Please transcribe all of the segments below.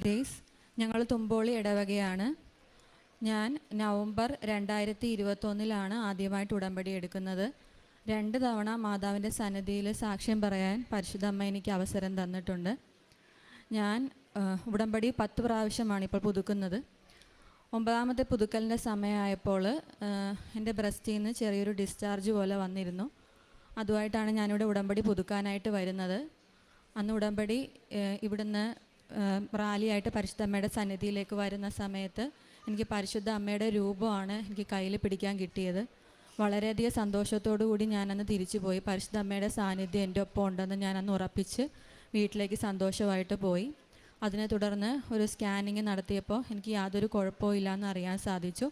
Grace ഞങ്ങൾ തുമ്പോളി ഇടവകയാണ്. ഞാൻ November രണ്ടായിരത്തി ഇരുപത്തൊന്നിലാണ് ആദ്യമായിട്ട് ഉടമ്പടി എടുക്കുന്നത്. രണ്ട് തവണ മാതാവിന്റെ സന്നിധിയിൽ സാക്ഷ്യം പറയാൻ പരിശുദ്ധ അമ്മ എനിക്ക് അവസരം തന്നിട്ടുണ്ട്. ഞാൻ ഉടമ്പടി പത്ത് പ്രാവശ്യമാണ് ഇപ്പോൾ പുതുക്കുന്നത്. ഒമ്പതാമത്തെ പുതുക്കലിന്റെ സമയമായപ്പോൾ എന്റെ ബ്രസ്റ്റിൽ നിന്ന് ചെറിയൊരു ഡിസ്ചാർജ് പോലെ വന്നിരുന്നു. അതുമായിട്ടാണ് ഞാനിവിടെ ഉടമ്പടി പുതുക്കാനായിട്ട് വരുന്നത്. അന്ന് ഉടമ്പടി ഇവിടുന്ന് റാലിയായിട്ട് പരിശുദ്ധ അമ്മയുടെ സന്നിധിയിലേക്ക് വരുന്ന സമയത്ത് എനിക്ക് പരിശുദ്ധ അമ്മയുടെ രൂപമാണ് എനിക്ക് കയ്യിൽ പിടിക്കാൻ കിട്ടിയത്. വളരെയധികം സന്തോഷത്തോടു കൂടി ഞാനന്ന് തിരിച്ചു പോയി പരിശുദ്ധ അമ്മയുടെ സാന്നിധ്യം എന്റെ ഒപ്പം ഉണ്ടെന്ന് ഞാനന്ന് ഉറപ്പിച്ച് വീട്ടിലേക്ക് സന്തോഷമായിട്ട് പോയി. അതിനെ തുടർന്ന് ഒരു സ്കാനിങ് നടത്തിയപ്പോൾ എനിക്ക് യാതൊരു കുഴപ്പമില്ല എന്ന് അറിയാൻ സാധിച്ചു.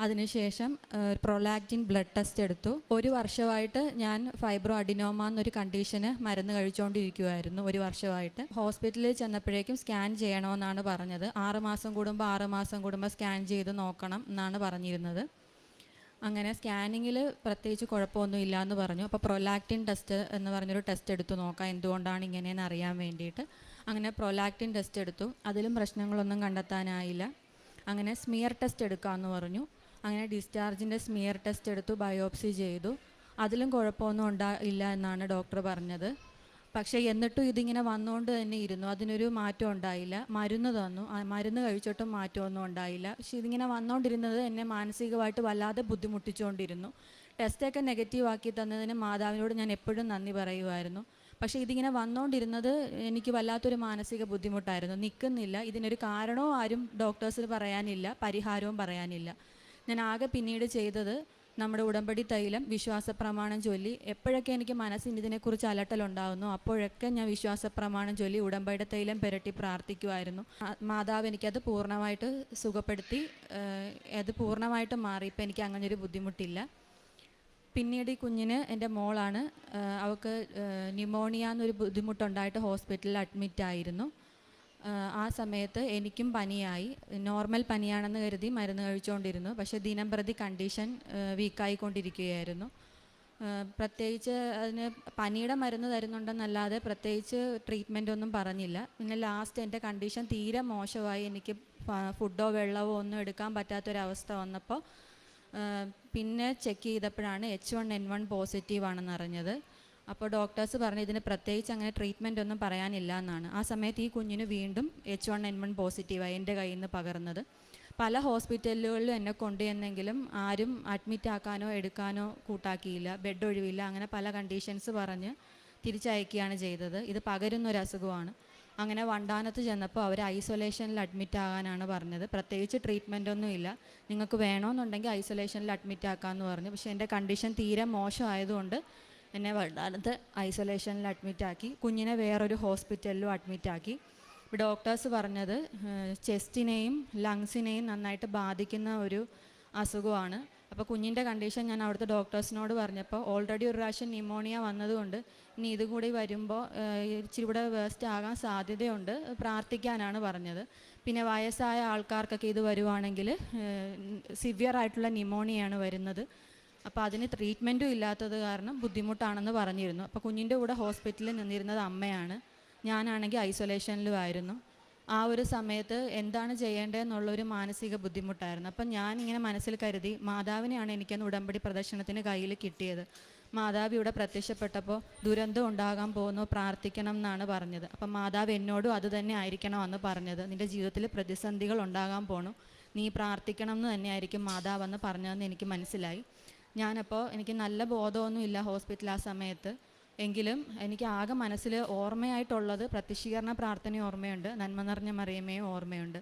അതിനുശേഷം പ്രൊലാക്റ്റിൻ ബ്ലഡ് ടെസ്റ്റ് എടുത്തു. ഒരു വർഷമായിട്ട് ഞാൻ ഫൈബ്രോ അഡിനോമ എന്നൊരു കണ്ടീഷന് മരുന്ന് കഴിച്ചുകൊണ്ടിരിക്കുമായിരുന്നു ഒരു വർഷമായിട്ട്. ഹോസ്പിറ്റലിൽ ചെന്നപ്പോഴേക്കും സ്കാൻ ചെയ്യണമെന്നാണ് പറഞ്ഞത്. ആറുമാസം കൂടുമ്പോൾ ആറുമാസം കൂടുമ്പോൾ സ്കാൻ ചെയ്ത് നോക്കണം എന്നാണ് പറഞ്ഞിരുന്നത്. അങ്ങനെ സ്കാനിങ്ങിൽ പ്രത്യേകിച്ച് കുഴപ്പമൊന്നും ഇല്ല എന്ന് പറഞ്ഞു. അപ്പോൾ പ്രൊലാക്റ്റിൻ ടെസ്റ്റ് എന്ന് പറഞ്ഞൊരു ടെസ്റ്റ് എടുത്തു നോക്കാം എന്തുകൊണ്ടാണ് ഇങ്ങനെയെന്ന് അറിയാൻ വേണ്ടിയിട്ട്. അങ്ങനെ പ്രൊലാക്റ്റിൻ ടെസ്റ്റ് എടുത്തു. അതിലും പ്രശ്നങ്ങളൊന്നും കണ്ടെത്താനായില്ല. അങ്ങനെ സ്മിയർ ടെസ്റ്റ് എടുക്കാമെന്ന് പറഞ്ഞു. അങ്ങനെ ഡിസ്ചാർജിന്റെ സ്മിയർ ടെസ്റ്റ് എടുത്തു ബയോപ്സി ചെയ്തു. അതിലും കുഴപ്പമൊന്നും ഉണ്ടാ ഇല്ല എന്നാണ് ഡോക്ടർ പറഞ്ഞത്. പക്ഷേ എന്നിട്ടും ഇതിങ്ങനെ വന്നുകൊണ്ട് തന്നെ ഇരുന്നു. അതിനൊരു മാറ്റം ഉണ്ടായില്ല. മരുന്ന് തന്നു. മരുന്ന് കഴിച്ചിട്ടും മാറ്റമൊന്നും ഉണ്ടായില്ല. പക്ഷേ ഇതിങ്ങനെ വന്നുകൊണ്ടിരുന്നത് എന്നെ മാനസികമായിട്ട് വല്ലാതെ ബുദ്ധിമുട്ടിച്ചുകൊണ്ടിരുന്നു ടെസ്റ്റൊക്കെ നെഗറ്റീവ് ആക്കി തന്നതിന് മാതാവിനോട് ഞാൻ എപ്പോഴും നന്ദി പറയുമായിരുന്നു. പക്ഷേ ഇതിങ്ങനെ വന്നുകൊണ്ടിരുന്നത് എനിക്ക് വല്ലാത്തൊരു മാനസിക ബുദ്ധിമുട്ടായിരുന്നു. നിൽക്കുന്നില്ല ഇതിനൊരു കാരണവും ആരും ഡോക്ടേഴ്സിന് പറയാനില്ല. പരിഹാരവും പറയാനില്ല. ഞാൻ ആകെ പിന്നീട് ചെയ്തത് നമ്മുടെ ഉടമ്പടി തൈലം വിശ്വാസ പ്രമാണം ചൊല്ലി. എപ്പോഴൊക്കെ എനിക്ക് മനസ്സിന് ഇതിനെക്കുറിച്ച് അലട്ടലുണ്ടാകുന്നു അപ്പോഴൊക്കെ ഞാൻ വിശ്വാസ പ്രമാണം ചൊല്ലി ഉടമ്പടി തൈലം പുരട്ടി പ്രാർത്ഥിക്കുമായിരുന്നു മാതാവ് എനിക്കത് പൂർണമായിട്ട് സുഖപ്പെടുത്തി അത് പൂർണമായിട്ട് മാറി. ഇപ്പം എനിക്ക് അങ്ങനൊരു ബുദ്ധിമുട്ടില്ല. പിന്നീട് ഈ കുഞ്ഞിന് എന്റെ മോളാണ് അവൾക്ക് ന്യൂമോണിയ എന്നൊരു ബുദ്ധിമുട്ടുണ്ടായിട്ട് ഹോസ്പിറ്റലിൽ അഡ്മിറ്റ് ആയിരുന്നു ആ, സമയത്ത് എനിക്കും പനിയായി. നോർമൽ പനിയാണെന്ന് കരുതി മരുന്ന് കഴിച്ചുകൊണ്ടിരുന്നു പക്ഷേ ദിനം പ്രതി കണ്ടീഷൻ വീക്കായിക്കൊണ്ടിരിക്കുകയായിരുന്നു. പ്രത്യേകിച്ച് അതിന് പനിയുടെ മരുന്ന് തരുന്നുണ്ടെന്നല്ലാതെ പ്രത്യേകിച്ച് ട്രീറ്റ്മെന്റ് ഒന്നും പറഞ്ഞില്ല. പിന്നെ ലാസ്റ്റ് എന്റെ കണ്ടീഷൻ തീരെ മോശമായി. എനിക്ക് ഫുഡോ വെള്ളമോ ഒന്നും എടുക്കാൻ പറ്റാത്തൊരവസ്ഥ വന്നപ്പോൾ പിന്നെ ചെക്ക് ചെയ്തപ്പോഴാണ് H one N one positive ആണെന്ന് അറിഞ്ഞത് അപ്പോൾ ഡോക്ടേഴ്സ് പറഞ്ഞു ഇതിന് പ്രത്യേകിച്ച് അങ്ങനെ ട്രീറ്റ്മെന്റ് ഒന്നും പറയാനില്ല എന്നാണ്. ആ സമയത്ത് ഈ കുഞ്ഞിന് വീണ്ടും എച്ച് വൺ എൻ വൺ പോസിറ്റീവായി എന്റെ കയ്യിൽ നിന്ന് പകർന്നത്. പല ഹോസ്പിറ്റലുകളിലും എന്നെ കൊണ്ടുവന്നെങ്കിലും ആരും അഡ്മിറ്റ് ആക്കാനോ എടുക്കാനോ കൂട്ടാക്കിയില്ല. ബെഡ് ഒഴിവില്ല. അങ്ങനെ പല കണ്ടീഷൻസ് പറഞ്ഞ് തിരിച്ചയക്കുകയാണ് ചെയ്തത്. ഇത് പകരുന്നൊരു അസുഖമാണ് അങ്ങനെ വണ്ടാനത്ത് ചെന്നപ്പോൾ അവർ ഐസൊലേഷനിൽ അഡ്മിറ്റ് ആകാനാണ് പറഞ്ഞത്. പ്രത്യേകിച്ച് ട്രീറ്റ്മെന്റ് ഒന്നും ഇല്ല. നിങ്ങൾക്ക് വേണമെന്നുണ്ടെങ്കിൽ ഐസൊലേഷനിൽ അഡ്മിറ്റ് ആക്കാമെന്ന് പറഞ്ഞു. പക്ഷേ എന്റെ കണ്ടീഷൻ തീരെ മോശമായതുകൊണ്ട് എന്നെ വളർന്നത് ഐസൊലേഷനിൽ അഡ്മിറ്റ് ആക്കി. കുഞ്ഞിനെ വേറൊരു ഹോസ്പിറ്റലിലും അഡ്മിറ്റ് ആക്കി. ഡോക്ടേഴ്സ് പറഞ്ഞത് ചെസ്റ്റിനെയും ലങ്സിനെയും നന്നായിട്ട് ബാധിക്കുന്ന ഒരു അസുഖമാണ്. അപ്പോൾ കുഞ്ഞിന്റെ കണ്ടീഷൻ ഞാൻ അവിടുത്തെ ഡോക്ടേഴ്സിനോട് പറഞ്ഞപ്പോൾ ഓൾറെഡി ഒരു പ്രാവശ്യം ന്യൂമോണിയ വന്നതുകൊണ്ട് ഇനി ഇതും കൂടി വരുമ്പോൾ ഇച്ചിരി കൂടെ വേസ്റ്റ് ആകാൻ സാധ്യതയുണ്ട്. പ്രാർത്ഥിക്കാനാണ് പറഞ്ഞത്. പിന്നെ വയസ്സായ ആൾക്കാർക്കൊക്കെ ഇത് വരുവാണെങ്കിൽ സിവിയർ ആയിട്ടുള്ള ന്യൂമോണിയാണ് വരുന്നത്. അപ്പോൾ അതിന് ട്രീറ്റ്മെന്റും ഇല്ലാത്തത് കാരണം ബുദ്ധിമുട്ടാണെന്ന് പറഞ്ഞിരുന്നു. അപ്പോൾ കുഞ്ഞിന്റെ കൂടെ ഹോസ്പിറ്റലിൽ നിന്നിരുന്നത് അമ്മയാണ്. ഞാനാണെങ്കിൽ ഐസൊലേഷനിലും ആയിരുന്നു. ആ ഒരു സമയത്ത് എന്താണ് ചെയ്യേണ്ടതെന്നുള്ളൊരു മാനസിക ബുദ്ധിമുട്ടായിരുന്നു. അപ്പം ഞാനിങ്ങനെ മനസ്സിൽ കരുതി മാതാവിനെയാണ് എനിക്കന്ന് ഉടമ്പടി പ്രദർശനത്തിന് കയ്യിൽ കിട്ടിയത്. മാതാവ് ഇവിടെ പ്രത്യക്ഷപ്പെട്ടപ്പോൾ ദുരന്തം ഉണ്ടാകാൻ പോകുന്നു പ്രാർത്ഥിക്കണം എന്നാണ് പറഞ്ഞത്. അപ്പം മാതാവ് എന്നോടും അത് തന്നെ ആയിരിക്കണമെന്ന് പറഞ്ഞത്. നിന്റെ ജീവിതത്തിൽ പ്രതിസന്ധികൾ ഉണ്ടാകാൻ പോണു. നീ പ്രാർത്ഥിക്കണം എന്ന് തന്നെയായിരിക്കും മാതാവെന്ന് പറഞ്ഞതെന്ന് എനിക്ക് മനസ്സിലായി. ഞാനപ്പോൾ എനിക്ക് നല്ല ബോധമൊന്നുമില്ല ഹോസ്പിറ്റൽ ആ സമയത്ത്. എങ്കിലും എനിക്ക് ആകെ മനസ്സിൽ ഓർമ്മയായിട്ടുള്ളത് പ്രത്യക്ഷീകരണ പ്രാർത്ഥന ഓർമ്മയുണ്ട്. നന്മ നിറഞ്ഞ മറിയമയും ഓർമ്മയുണ്ട്.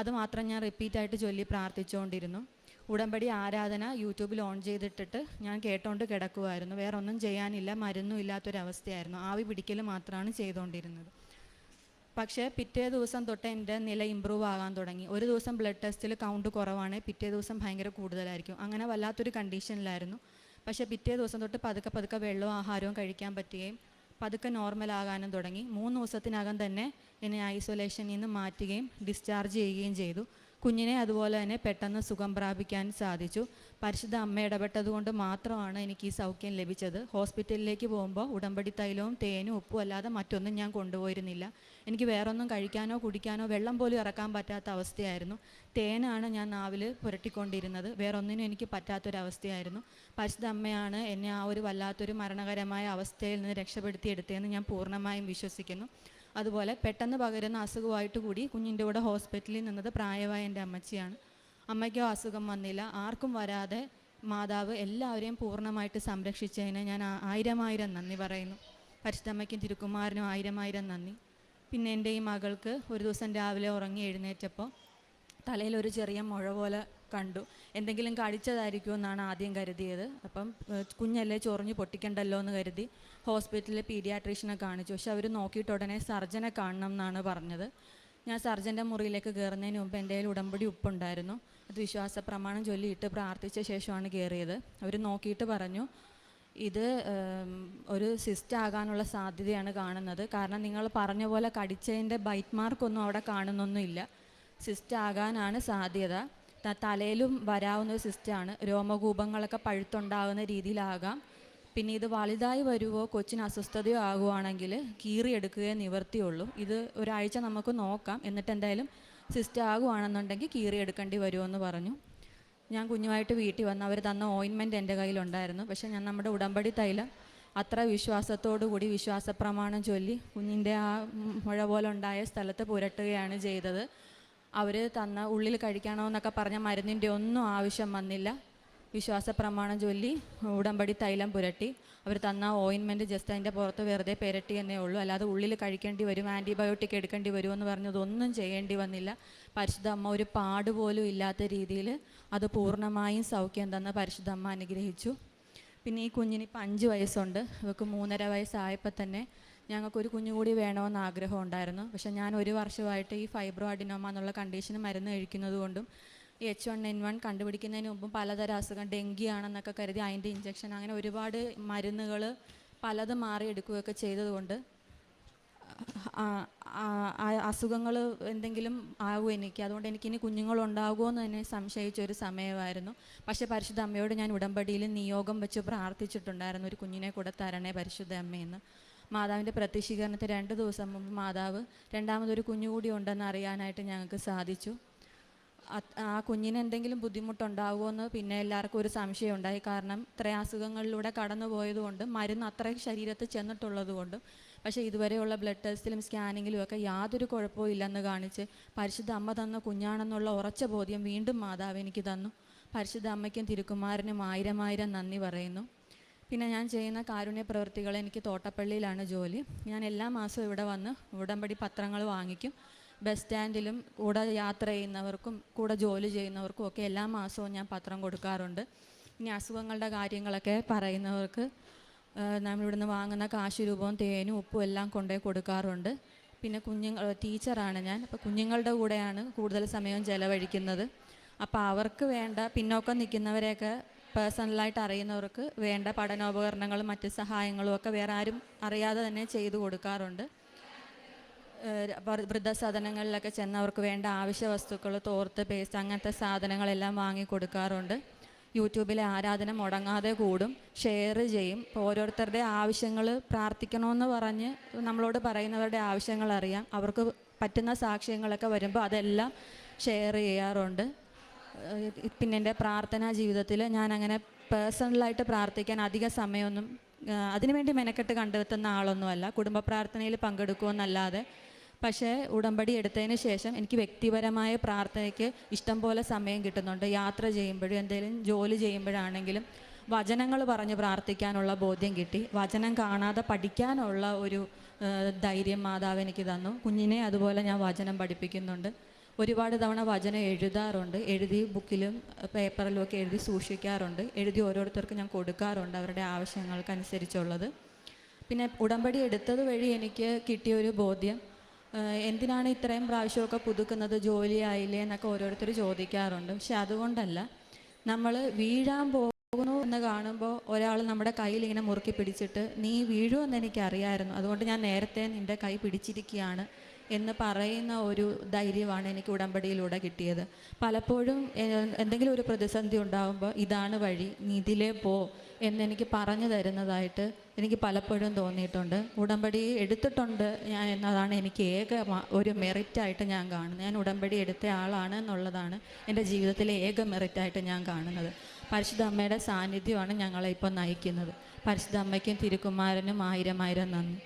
അതുമാത്രം ഞാൻ റിപ്പീറ്റായിട്ട് ചൊല്ലി പ്രാർത്ഥിച്ചുകൊണ്ടിരുന്നു ഉടമ്പടി ആരാധന യൂട്യൂബിൽ ഓൺ ചെയ്തിട്ടിട്ട് ഞാൻ കേട്ടോണ്ട് കിടക്കുമായിരുന്നു വേറൊന്നും ചെയ്യാനില്ല മരുന്നും ഇല്ലാത്തൊരവസ്ഥയായിരുന്നു. ആവി പിടിക്കൽ മാത്രമാണ് ചെയ്തുകൊണ്ടിരുന്നത് പക്ഷേ പിറ്റേ ദിവസം തൊട്ട് എന്റെ നില ഇമ്പ്രൂവ് ആകാൻ തുടങ്ങി. ഒരു ദിവസം ബ്ലഡ് ടെസ്റ്റിൽ കൗണ്ട് കുറവാണ്. പിറ്റേ ദിവസം ഭയങ്കര കൂടുതലായിരിക്കും. അങ്ങനെ വല്ലാത്തൊരു കണ്ടീഷനിലായിരുന്നു പക്ഷേ പിറ്റേ ദിവസം തൊട്ട് പതുക്കെ പതുക്കെ വെള്ളവും ആഹാരവും കഴിക്കാൻ പറ്റുകയും പതുക്കെ നോർമൽ ആകാനും തുടങ്ങി. മൂന്ന് ദിവസത്തിനകം തന്നെ എന്നെ ഐസൊലേഷനിൽ നിന്ന് മാറ്റുകയും ഡിസ്ചാർജ് ചെയ്യുകയും ചെയ്തു. കുഞ്ഞിനെ അതുപോലെ തന്നെ പെട്ടെന്ന് സുഖം പ്രാപിക്കാൻ സാധിച്ചു. പരിശുദ്ധ അമ്മ ഇടപെട്ടതുകൊണ്ട് മാത്രമാണ് എനിക്ക് ഈ സൗഖ്യം ലഭിച്ചത്. ഹോസ്പിറ്റലിലേക്ക് പോകുമ്പോൾ ഉടമ്പടി തൈലവും തേനും ഉപ്പും അല്ലാതെ മറ്റൊന്നും ഞാൻ കൊണ്ടുപോയിരുന്നില്ല. എനിക്ക് വേറൊന്നും കഴിക്കാനോ കുടിക്കാനോ വെള്ളം പോലും ഇറക്കാൻ പറ്റാത്ത അവസ്ഥയായിരുന്നു. തേനാണ് ഞാൻ നാവിൽ പുരട്ടിക്കൊണ്ടിരുന്നത്. വേറൊന്നിനും എനിക്ക് പറ്റാത്തൊരവസ്ഥയായിരുന്നു. പരിശുദ്ധ അമ്മയാണ് എന്നെ ആ ഒരു വല്ലാത്തൊരു മരണകരമായ അവസ്ഥയിൽ നിന്ന് രക്ഷപ്പെടുത്തിയെടുത്തതെന്ന് ഞാൻ പൂർണമായും വിശ്വസിക്കുന്നു. അതുപോലെ പെട്ടെന്ന് പകരുന്ന അസുഖമായിട്ട് കൂടി കുഞ്ഞിന്റെ കൂടെ ഹോസ്പിറ്റലിൽ നിന്നത് പ്രായമായ എന്റെ അമ്മച്ചിയാണ്. അമ്മയ്ക്കോ അസുഖം വന്നില്ല. ആർക്കും വരാതെ മാതാവ് എല്ലാവരെയും പൂർണമായിട്ട് സംരക്ഷിച്ചതിന് ഞാൻ ആയിരം ആയിരം നന്ദി പറയുന്നു. പരിശുദ്ധമ്മയ്ക്കും തിരുക്കുമാരനും ആയിരം ആയിരം നന്ദി. പിന്നെ എന്റെ ഈ മകൾക്ക് ഒരു ദിവസം രാവിലെ ഉറങ്ങി എഴുന്നേറ്റപ്പോൾ തലയിൽ ഒരു ചെറിയ മുഴ പോലെ കണ്ടു. എന്തെങ്കിലും കടിച്ചതായിരിക്കും എന്നാണ് ആദ്യം കരുതിയത്. അപ്പം കുഞ്ഞല്ലേ ചൊറിഞ്ഞ് പൊട്ടിക്കണ്ടല്ലോ എന്ന് കരുതി ഹോസ്പിറ്റലിൽ പീഡിയാട്രീഷനെ കാണിച്ചു. പക്ഷെ അവർ നോക്കിയിട്ട് ഉടനെ സർജനെ കാണണം എന്നാണ് പറഞ്ഞത്. ഞാൻ സർജന്റെ മുറിയിലേക്ക് കയറുന്നതിന് മുമ്പ് എന്റെ കയ്യിൽ ഉടമ്പടി ഉപ്പുണ്ടായിരുന്നു. അത് വിശ്വാസ പ്രമാണം ചൊല്ലിയിട്ട് പ്രാർത്ഥിച്ച ശേഷമാണ് കയറിയത്. അവർ നോക്കിയിട്ട് പറഞ്ഞു ഇത് ഒരു സിസ്റ്റ് ആകാനുള്ള സാധ്യതയാണ് കാണുന്നത്. കാരണം നിങ്ങൾ പറഞ്ഞ പോലെ കടിച്ചതിന്റെ ബൈറ്റ് മാർക്കൊന്നും അവിടെ കാണുന്നൊന്നുമില്ല. സിസ്റ്റ് ആകാനാണ് സാധ്യത. തലയിലും വരാവുന്ന ഒരു സിസ്റ്റാണ്. രോമകൂപങ്ങളൊക്കെ പഴുത്തുണ്ടാകുന്ന രീതിയിലാകാം. പിന്നെ ഇത് വലുതായി വരുവോ കൊച്ചിന് അസ്വസ്ഥതയോ ആകുവാണെങ്കിൽ കീറിയെടുക്കുകയേ നിവർത്തിയുള്ളൂ. ഇത് ഒരാഴ്ച നമുക്ക് നോക്കാം. എന്നിട്ട് എന്തായാലും സിസ്റ്റ് ആകുവാണെന്നുണ്ടെങ്കിൽ കീറിയെടുക്കേണ്ടി വരുമെന്ന് പറഞ്ഞു. ഞാൻ കുഞ്ഞുമായിട്ട് വീട്ടിൽ വന്ന് അവർ തന്ന ഓയിൻമെന്റ് എന്റെ കയ്യിലുണ്ടായിരുന്നു. പക്ഷേ ഞാൻ നമ്മുടെ ഉടമ്പടി തൈലം അത്ര വിശ്വാസത്തോടു കൂടി വിശ്വാസപ്രമാണം ചൊല്ലി കുഞ്ഞിന്റെ ആ മുഴ പോലെ ഉണ്ടായ സ്ഥലത്ത് പുരട്ടുകയാണ് ചെയ്തത്. അവർ തന്ന ഉള്ളിൽ കഴിക്കണമെന്നൊക്കെ പറഞ്ഞ മരുന്നിന്റെ ഒന്നും ആവശ്യം വന്നില്ല. വിശ്വാസ പ്രമാണം ചൊല്ലി ഉടമ്പടി തൈലം പുരട്ടി. അവർ തന്ന ഓയിൻമെന്റ് ജസ്റ്റ് അതിന്റെ പുറത്ത് വെറുതെ പുരട്ടി എന്നേ ഉള്ളൂ. അല്ലാതെ ഉള്ളിൽ കഴിക്കേണ്ടി വരും ആന്റിബയോട്ടിക് എടുക്കേണ്ടി വരുമെന്ന് പറഞ്ഞതൊന്നും ചെയ്യേണ്ടി വന്നില്ല. പരിശുദ്ധ അമ്മ ഒരു പാട് പോലും ഇല്ലാത്ത രീതിയിൽ അത് പൂർണമായും സൗഖ്യം തന്ന പരിശുദ്ധ അമ്മ അനുഗ്രഹിച്ചു. പിന്നെ ഈ കുഞ്ഞിന് ഇപ്പം അഞ്ച് വയസ്സുണ്ട്. ഇവക്ക് മൂന്നര വയസ്സായപ്പോൾ തന്നെ ഞങ്ങൾക്കൊരു കുഞ്ഞു കൂടി വേണമെന്ന് ആഗ്രഹം ഉണ്ടായിരുന്നു പക്ഷേ ഞാൻ ഒരു വർഷമായിട്ട് ഈ ഫൈബ്രോ അഡിനോമ എന്നുള്ള കണ്ടീഷന് മരുന്ന് കഴിക്കുന്നത് കൊണ്ടും ഈ എച്ച് വൺ എൻ വൺ കണ്ടുപിടിക്കുന്നതിന് മുമ്പും പലതരം അസുഖം ഡെങ്കി ആണെന്നൊക്കെ കരുതി അതിന്റെ ഇഞ്ചക്ഷൻ അങ്ങനെ ഒരുപാട് മരുന്നുകൾ പലതും മാറി എടുക്കുകയൊക്കെ ചെയ്തതുകൊണ്ട് അസുഖങ്ങൾ എന്തെങ്കിലും ആകുമോ എനിക്ക്. അതുകൊണ്ട് എനിക്കിനി കുഞ്ഞുങ്ങളുണ്ടാകുമോ എന്ന് തന്നെ സംശയിച്ച ഒരു സമയമായിരുന്നു. പക്ഷേ പരിശുദ്ധ അമ്മയോട് ഞാൻ ഉടമ്പടിയിൽ നിയോഗം വെച്ച് പ്രാർത്ഥിച്ചിട്ടുണ്ടായിരുന്നു. ഒരു കുഞ്ഞിനെ കൂടെ തരണേ പരിശുദ്ധ അമ്മയെന്ന് മാതാവിന്റെ പ്രത്യക്ഷീകരണത്തിന് രണ്ട് ദിവസം മുമ്പ് മാതാവ് രണ്ടാമതൊരു കുഞ്ഞുകൂടി ഉണ്ടെന്ന് അറിയാനായിട്ട് ഞങ്ങൾക്ക് സാധിച്ചു. ആ കുഞ്ഞിന് എന്തെങ്കിലും ബുദ്ധിമുട്ടുണ്ടാവുമോ എന്ന് പിന്നെ എല്ലാവർക്കും ഒരു സംശയം ഉണ്ടായി. കാരണം ഇത്രയും അസുഖങ്ങളിലൂടെ കടന്നു പോയതുകൊണ്ട് മരുന്ന് അത്രയും ശരീരത്തിൽ ചെന്നിട്ടുള്ളത് കൊണ്ടും പക്ഷേ ഇതുവരെയുള്ള ബ്ലഡ് ടെസ്റ്റിലും സ്കാനിങ്ങിലും ഒക്കെ യാതൊരു കുഴപ്പവും ഇല്ലെന്ന് കാണിച്ച് പരിശുദ്ധ അമ്മ തന്ന കുഞ്ഞാണെന്നുള്ള ഉറച്ച ബോധ്യം വീണ്ടും മാതാവ് എനിക്ക് തന്നു. പരിശുദ്ധ അമ്മയ്ക്കും തിരുക്കുമാരനും ആയിരം ആയിരം നന്ദി പറയുന്നു. പിന്നെ ഞാൻ ചെയ്യുന്ന കാരുണ്യ പ്രവൃത്തികൾ എനിക്ക് തോട്ടപ്പള്ളിയിലാണ് ജോലി. ഞാൻ എല്ലാ മാസവും ഇവിടെ വന്ന് ഉടമ്പടി പത്രങ്ങൾ വാങ്ങിക്കും. ബസ് സ്റ്റാൻഡിലും കൂടെ യാത്ര ചെയ്യുന്നവർക്കും കൂടെ ജോലി ചെയ്യുന്നവർക്കും ഒക്കെ എല്ലാ മാസവും ഞാൻ പത്രം കൊടുക്കാറുണ്ട്. ഇനി അസുഖങ്ങളുടെ കാര്യങ്ങളൊക്കെ പറയുന്നവർക്ക് നമ്മളിവിടുന്ന് വാങ്ങുന്ന കാശ് രൂപവും തേനും ഉപ്പും എല്ലാം കൊണ്ടുപോയി കൊടുക്കാറുണ്ട്. പിന്നെ കുഞ്ഞുങ്ങൾ ടീച്ചറാണ് ഞാൻ. അപ്പോൾ കുഞ്ഞുങ്ങളുടെ കൂടെയാണ് കൂടുതൽ സമയം ചിലവഴിക്കുന്നത്. അപ്പോൾ അവർക്ക് വേണ്ട പിന്നോക്കം നിൽക്കുന്നവരെയൊക്കെ പേഴ്സണലായിട്ട് അറിയുന്നവർക്ക് വേണ്ട പഠനോപകരണങ്ങളും മറ്റ് സഹായങ്ങളും ഒക്കെ വേറെ ആരും അറിയാതെ തന്നെ ചെയ്തു കൊടുക്കാറുണ്ട്. ഏഹ് ചെന്ന് വൃദ്ധസദനങ്ങളിലൊക്കെ ചെന്നവർക്ക് വേണ്ട ആവശ്യ വസ്തുക്കൾ തോർത്ത് പേസ്റ്റ് അങ്ങനത്തെ സാധനങ്ങളെല്ലാം വാങ്ങി കൊടുക്കാറുണ്ട്. യൂട്യൂബിലെ ആരാധന മുടങ്ങാതെ കൂടും ഷെയർ ചെയ്യും. ഇപ്പോൾ ഓരോരുത്തരുടെ ആവശ്യങ്ങൾ പ്രാർത്ഥിക്കണമെന്ന് പറഞ്ഞ് നമ്മളോട് പറയുന്നവരുടെ ആവശ്യങ്ങൾ അറിയാം. അവർക്ക് പറ്റുന്ന സാക്ഷ്യങ്ങളൊക്കെ വരുമ്പോൾ അതെല്ലാം ഷെയർ ചെയ്യാറുണ്ട്. പിന്നെ എന്റെ പ്രാർത്ഥനാ ജീവിതത്തിൽ ഞാൻ അങ്ങനെ പേഴ്സണലായിട്ട് പ്രാർത്ഥിക്കാൻ അധിക സമയമൊന്നും അതിനുവേണ്ടി മെനക്കെട്ട് കണ്ടെത്തുന്ന ആളൊന്നുമല്ല. കുടുംബ പ്രാർത്ഥനയിൽ പങ്കെടുക്കുമെന്നല്ലാതെ പക്ഷേ ഉടമ്പടി എടുത്തതിന് ശേഷം എനിക്ക് വ്യക്തിപരമായ പ്രാർത്ഥനയ്ക്ക് ഇഷ്ടം പോലെ സമയം കിട്ടുന്നുണ്ട്. യാത്ര ചെയ്യുമ്പോഴും എന്തെങ്കിലും ജോലി ചെയ്യുമ്പോഴാണെങ്കിലും വചനങ്ങൾ പറഞ്ഞ് പ്രാർത്ഥിക്കാനുള്ള ബോധ്യം കിട്ടി. വചനം കാണാതെ പഠിക്കാനുള്ള ഒരു ധൈര്യം മാതാവ് എനിക്ക് തന്നു. കുഞ്ഞിനെ അതുപോലെ ഞാൻ വചനം പഠിപ്പിക്കുന്നുണ്ട്. ഒരുപാട് തവണ വചനം എഴുതാറുണ്ട്. എഴുതി ബുക്കിലും പേപ്പറിലും ഒക്കെ എഴുതി സൂക്ഷിക്കാറുണ്ട്. എഴുതി ഓരോരുത്തർക്കും ഞാൻ കൊടുക്കാറുണ്ട് അവരുടെ ആവശ്യങ്ങൾക്കനുസരിച്ചുള്ളത്. പിന്നെ ഉടമ്പടി എടുത്തത് വഴി എനിക്ക് കിട്ടിയൊരു ബോധ്യം എന്തിനാണ് ഇത്രയും പ്രാവശ്യമൊക്കെ പുതുക്കുന്നത് ജോലിയായില്ലേ എന്നൊക്കെ ഓരോരുത്തർ ചോദിക്കാറുണ്ട്. പക്ഷെ അതുകൊണ്ടല്ല നമ്മൾ വീഴാൻ പോകുന്നു എന്ന് കാണുമ്പോൾ ഒരാൾ നമ്മുടെ കയ്യിൽ ഇങ്ങനെ മുറുക്കി പിടിച്ചിട്ട് നീ വീഴുമെന്ന് എനിക്കറിയായിരുന്നു. അതുകൊണ്ട് ഞാൻ നേരത്തെ നിന്റെ കൈ പിടിച്ചിരിക്കുകയാണ്. എന്ന് പറയുന്ന ഒരു ധൈര്യമാണ് എനിക്ക് ഉടമ്പടിയിലൂടെ കിട്ടിയത്. പലപ്പോഴും എന്തെങ്കിലും ഒരു പ്രതിസന്ധി ഉണ്ടാകുമ്പോൾ ഇതാണ് വഴി നീതിലേ പോ എന്നെനിക്ക് പറഞ്ഞു തരുന്നതായിട്ട് എനിക്ക് പലപ്പോഴും തോന്നിയിട്ടുണ്ട്. ഉടമ്പടി എടുത്തിട്ടുണ്ട് ഞാൻ എന്നതാണ് എനിക്ക് ഏക ഒരു മെറിറ്റായിട്ട് ഞാൻ കാണുന്നത്. ഞാൻ ഉടമ്പടി എടുത്ത ആളാണ് എന്നുള്ളതാണ് എന്റെ ജീവിതത്തിലെ ഏക മെറിറ്റായിട്ട് ഞാൻ കാണുന്നത്. പരിശുദ്ധ അമ്മയുടെ സാന്നിധ്യമാണ് ഞങ്ങളെ ഇപ്പോൾ നയിക്കുന്നത്. പരിശുദ്ധ അമ്മയ്ക്കും തിരുക്കുമാരനും ആയിരം ആയിരം നന്ദി